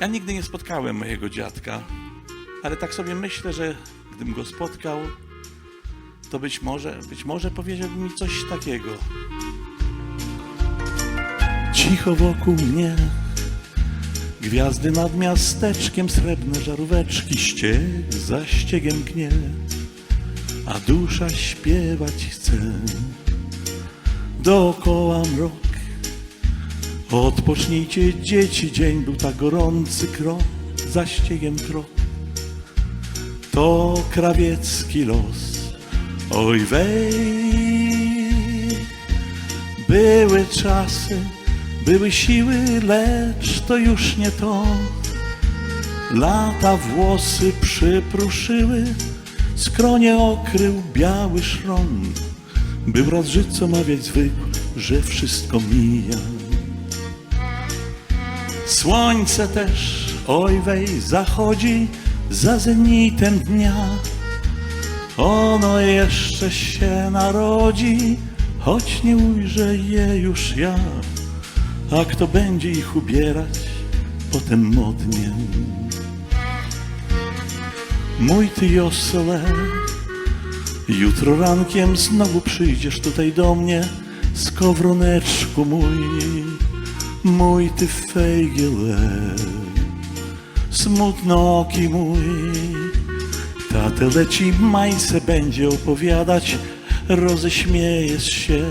Ja nigdy nie spotkałem mojego dziadka, ale tak sobie myślę, że gdybym go spotkał, to być może, być może powiedziałby mi coś takiego. Cicho wokół mnie, gwiazdy nad miasteczkiem, srebrne żaróweczki, ścieg za ściegiem gnie, a dusza śpiewać chce. Dookoła mrok, Odpocznijcie dzieci, dzień był tak gorący krok, za ściegiem krok. To krawiecki los, oj wej. Były czasy, były siły, lecz to już nie to. Lata włosy przypruszyły, skronie okrył biały szron. Był raz żyć, co mawiać zwykł, że wszystko mija. Słońce też, oj wej, zachodzi za zenitem dnia. Ono jeszcze się narodzi, choć nie ujrzę je już ja. A kto będzie ich ubierać potem modnie? Mój ty Josole, jutro rankiem znowu przyjdziesz tutaj do mnie, skowroneczku mój mój ty fejgiele, smutnoki mój. Tatę leci majse będzie opowiadać, roześmiejesz się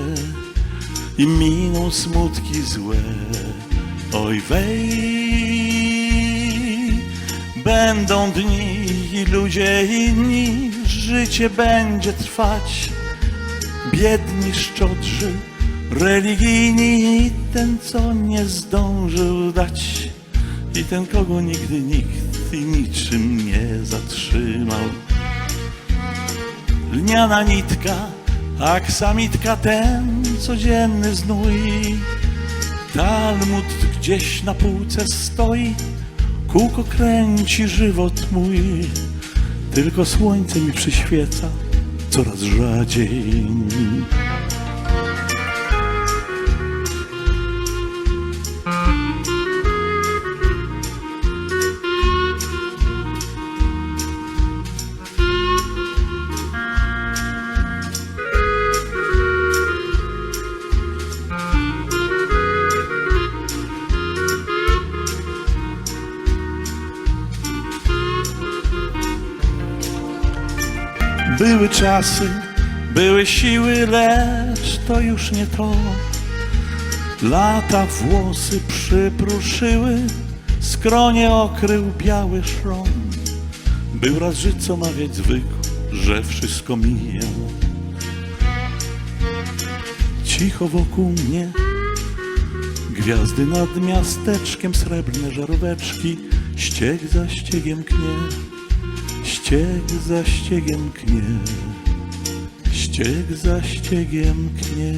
i miną smutki złe. Oj wej, będą dni i ludzie inni, życie będzie trwać. Biedni szczodrzy, religijni i ten, co nie zdążył dać. I ten, kogo nigdy nikt i niczym nie zatrzymał. Lniana nitka, aksamitka ten codzienny znój. Talmud gdzieś na półce stoi, kółko kręci żywot mój. Tylko słońce mi przyświeca coraz rzadziej. Były czasy, były siły, lecz to już nie to. Lata włosy przypruszyły, skronie okrył biały szron. Był raz żyć, co mawiać zwykł, że wszystko mija. Cicho wokół mnie, gwiazdy nad miasteczkiem, srebrne żaróweczki, ścieg za ściegiem knie. Ścieg za ściegiem knie, ścieg za ściegiem knie.